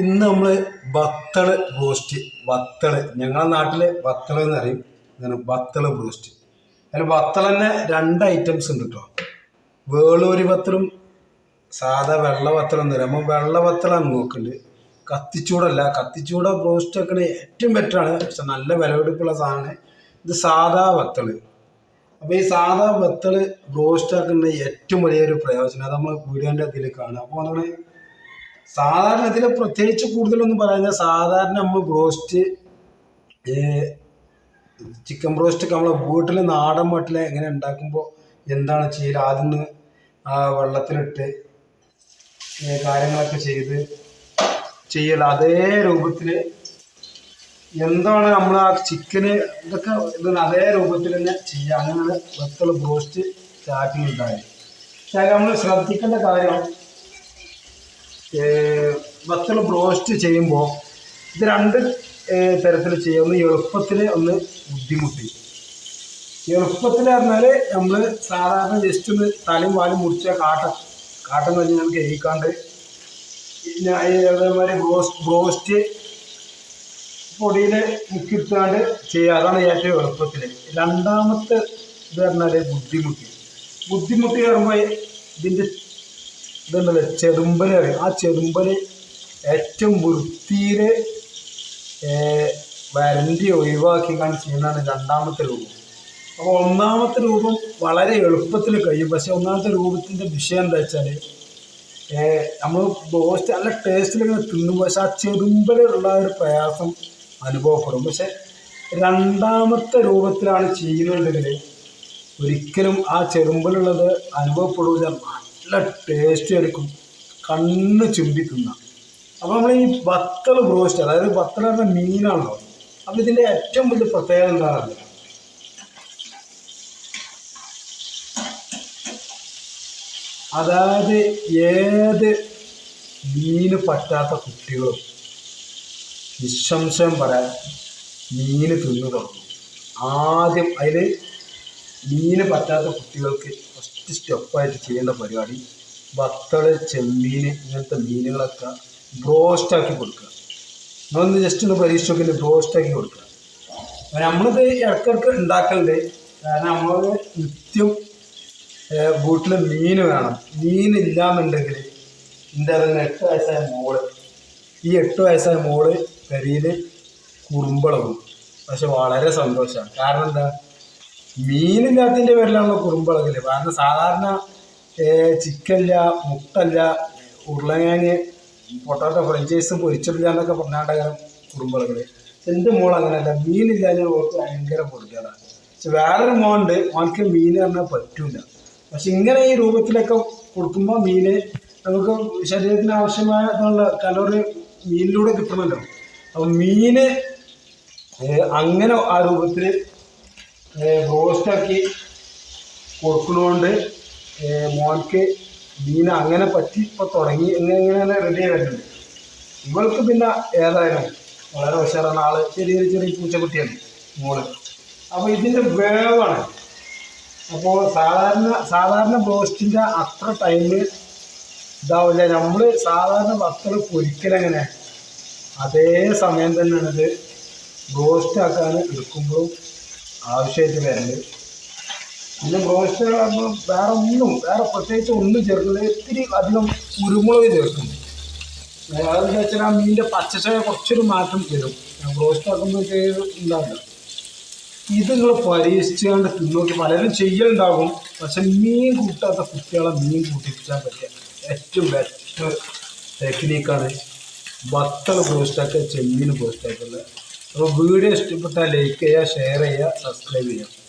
ഇന്ന് നമ്മൾ ബത്തൾ ബ്രോസ്റ്റ് വത്തൾ. ഞങ്ങളുടെ നാട്ടിൽ വത്തൾ എന്ന് പറയും. ഇങ്ങനെ വത്തൾ ബ്രോസ്റ്റ് അതിൽ വത്തൾ തന്നെ രണ്ട് ഐറ്റംസ് ഉണ്ട് കേട്ടോ വേളൂരി വത്തലും സാധാ വെള്ള വത്തലും തരാം നമ്മൾ വെള്ള വത്തലാണ് നോക്കുന്നുണ്ട് കത്തിച്ചൂടല്ല. കത്തിച്ചൂട ബ്രോസ്റ്റ് ഒക്കെ ഏറ്റവും ബെറ്ററാണ് പക്ഷെ നല്ല വിലവെടുപ്പുള്ള സാധനമാണ് ഇത് സാധാ വത്തൾ. അപ്പോൾ ഈ സാധാ വത്തൾ ബ്രോസ്റ്റ് ആക്കുന്ന ഏറ്റവും വലിയൊരു പ്രയോജനം അത് നമ്മൾ വീഡിയോന്റെ ഇതിൽ കാണുക അപ്പോൾ നമ്മൾ സാധാരണ ഇതിൽ പ്രത്യേകിച്ച് കൂടുതലൊന്നും പറയുന്നത് സാധാരണ നമ്മൾ ബ്രോസ്റ്റ് ചിക്കൻ ബ്രോസ്റ്റ് ഒക്കെ നമ്മളെ വീട്ടിൽ നാടൻ മട്ടിൽ എങ്ങനെ ഉണ്ടാക്കുമ്പോൾ എന്താണ് ചെയ്യൽ ആദ്യം ആ വെള്ളത്തിലിട്ട് കാര്യങ്ങളൊക്കെ ചെയ്ത് ചെയ്യൽ അതേ രൂപത്തിൽ എന്താണ് നമ്മൾ ആ ചിക്കന് ഇതൊക്കെ ഇത് അതേ രൂപത്തിൽ തന്നെ ചെയ്യുക അങ്ങനെയാണ് വെത്തുള്ള ബ്രോസ്റ്റ് സ്റ്റാർട്ടിങ് ഉണ്ടായത്. പക്ഷേ നമ്മൾ ശ്രദ്ധിക്കേണ്ട കാര്യം വത്തൽ ബ്രോസ്റ്റ് ചെയ്യുമ്പോൾ ഇത് രണ്ട് തരത്തിൽ ചെയ്യാം. ഒന്ന് എളുപ്പത്തിൽ ഒന്ന് ബുദ്ധിമുട്ടി. എളുപ്പത്തിൽ പറഞ്ഞാൽ നമ്മൾ സാധാരണ ജസ്റ്റ് ഒന്ന് തലയും വാലും മുറിച്ച കാട്ട കാട്ടം കഴിഞ്ഞ് നമുക്ക് എഴുതിക്കാണ്ട് അതേമാതിരി ബ്രോസ്റ്റ് ബ്രോസ്റ്റ് പൊടിയിൽ മുക്കിത്താണ്ട് ചെയ്യുക അതാണ് ഏറ്റവും എളുപ്പത്തിൽ രണ്ടാമത്തെ ഇത് പറഞ്ഞാൽ ബുദ്ധിമുട്ടി. ബുദ്ധിമുട്ടി പറയുമ്പോൾ ഇതിന്റെ ഇതുണ്ടല്ലോ ചെറുമ്പൽ പറയും ആ ചെറുമ്പൽ ഏറ്റവും വൃത്തിയിൽ വരണ്ടി ഒഴിവാക്കി ചെയ്യുന്നതാണ് രണ്ടാമത്തെ രൂപം. അപ്പോൾ ഒന്നാമത്തെ രൂപം വളരെ എളുപ്പത്തിൽ കഴിയും. പക്ഷെ ഒന്നാമത്തെ രൂപത്തിന്റെ വിഷയം എന്താ വെച്ചാൽ നമ്മൾ ബോസ്റ്റ് നല്ല ടേസ്റ്റിൽ ഇങ്ങനെ തിന്നും. പക്ഷെ ആ ചെറുമ്പലുള്ള ഒരു പ്രയാസം അനുഭവപ്പെടും. പക്ഷെ രണ്ടാമത്തെ രൂപത്തിലാണ് ചെയ്യുന്നുണ്ടെങ്കിൽ ഒരിക്കലും ആ ചെറുമ്പലുള്ളത് അനുഭവപ്പെടില്ല നല്ല ടേസ്റ്റ് ആയിരിക്കും. കണ്ണ് തിന്നാം അപ്പോൾ നമ്മൾ ഈ ബത്തൽ ബ്രോസ്റ്റ് അതായത് ബത്തൽ പറഞ്ഞ മീനാണല്ലോ. അപ്പോൾ ഇതിന്റെ ഏറ്റവും വലിയ പ്രത്യേകത എന്താണെന്ന് അതായത് ഏത് മീന് പറ്റാത്ത കുട്ടികളും നിസ്സംശയം പറയാൻ മീന് തിന്നു തുടങ്ങും ആദ്യം അതിൽ മീന് പറ്റാത്ത കുട്ടികൾക്ക് ഫസ്റ്റ് സ്റ്റെപ്പായിട്ട് ചെയ്യേണ്ട പരിപാടി വത്തൾ ചെമ്മീൻ ഇങ്ങനത്തെ മീനുകളൊക്കെ ബ്രോസ്റ്റാക്കി കൊടുക്കുക. നമ്മളൊന്ന് ജസ്റ്റ് ഒന്ന് പരീക്ഷിച്ചൊക്കെ ബ്രോസ്റ്റാക്കി കൊടുക്കുക. നമ്മളിത് ഇടയ്ക്കിടയ്ക്ക് ഉണ്ടാക്കലുണ്ട്. കാരണം നമ്മൾ നിത്യം വീട്ടിൽ മീൻ വേണം. മീനില്ലാന്നുണ്ടെങ്കിൽ എന്റെ അതിന് എട്ട് വയസ്സായ മോൾ ഈ എട്ട് വയസ്സായ മോൾ കരിയിൽ കുറുമ്പളകും. പക്ഷെ വളരെ സന്തോഷമാണ് കാരണം എന്താ? മീനില്ലാത്തതിന്റെ പേരിലാണല്ലോ കുറുമ്പളകൽ കാരണം സാധാരണ ചിക്കനില്ല മുട്ടല്ല ഉരുളങ്ങാന് പൊട്ടാറ്റോ ഫ്രഞ്ചൈസും പൊരിച്ചിട്ടില്ല എന്നൊക്കെ പറഞ്ഞാണ്ടകരം കുറുമ്പളകൽ എന്റെ മോൾ അങ്ങനെയല്ല മീനില്ലാതെ ഓർക്ക് ഭയങ്കര പൊടിക്കാറാണ് പക്ഷെ വേറൊരു മോണ്ട് മോനക്ക് മീൻ പറഞ്ഞാൽ പറ്റൂല. പക്ഷെ ഇങ്ങനെ ഈ രൂപത്തിലൊക്കെ കൊടുക്കുമ്പോൾ മീന് നമുക്ക് ശരീരത്തിന് ആവശ്യമായ കലോറി മീനിലൂടെ കിട്ടണമല്ലോ അപ്പം മീന് അങ്ങനെ ആ രൂപത്തിൽ റോസ്റ്റാക്കി കൊടുക്കുന്നതുകൊണ്ട് ഏഹ് മോൻക്ക് മീൻ അങ്ങനെ പറ്റി ഇപ്പോൾ തുടങ്ങി. ഇങ്ങനെ ഇങ്ങനെ റെഡി ആയിട്ടുണ്ട്. ഇവൾക്ക് പിന്നെ ഏതായാലും വളരെ ഉഷാറാണ്. ആൾ ചെറിയ ചെറിയ പൂച്ചക്കുട്ടിയാണ് മോൾ. അപ്പോൾ ഇതിന്റെ വേവാണ്. അപ്പോൾ സാധാരണ സാധാരണ ബ്രോസ്റ്റിന്റെ അത്ര ടൈമിൽ ഇതാവില്ല. നമ്മൾ സാധാരണ വത്തൽ പൊരിക്കലെങ്ങനെ അതേ സമയം തന്നെയാണ് ഇത് ബ്രോസ്റ്റ് ആക്കാൻ എടുക്കുമ്പോഴും ആവശ്യമായിട്ട് വരുന്നത്. പിന്നെ ബ്രോസ്റ്റ് വേറെ ഒന്നും വേറെ പ്രത്യേകിച്ച് ഒന്നും ചേർക്കുന്നത് ഇത്തിരി അധികം കുരുമുളക് ചേർക്കും. അതെന്ന് വെച്ചാൽ ആ മീനിന്റെ പച്ചച്ചയ കുറച്ചൊരു മാറ്റം തരും ബ്രോസ്റ്റ് ആക്കുമ്പോൾ ചെയ്ത് ഉണ്ടാവില്ല. ഇത് നിങ്ങൾ പരീക്ഷിച്ചുകൊണ്ട് തിന്നോക്കി. പലരും ചെയ്യലുണ്ടാകും. പക്ഷെ മീൻ കൂട്ടാത്ത കുട്ടികളെ മീൻ കൂട്ടിപ്പിച്ചാൽ പറ്റിയ ഏറ്റവും ബെറ്റർ ടെക്നീക്കാണ് ബത്തൽ ബ്രോസ്റ്റാക്കുക ചെമ്മീൻ ബ്രോസ്റ്റാക്കുള്ളത് അപ്പോൾ വീഡിയോ ഇഷ്ടപ്പെട്ടാൽ ലൈക്ക് ചെയ്യുക ഷെയർ ചെയ്യുക സബ്സ്ക്രൈബ് ചെയ്യുക.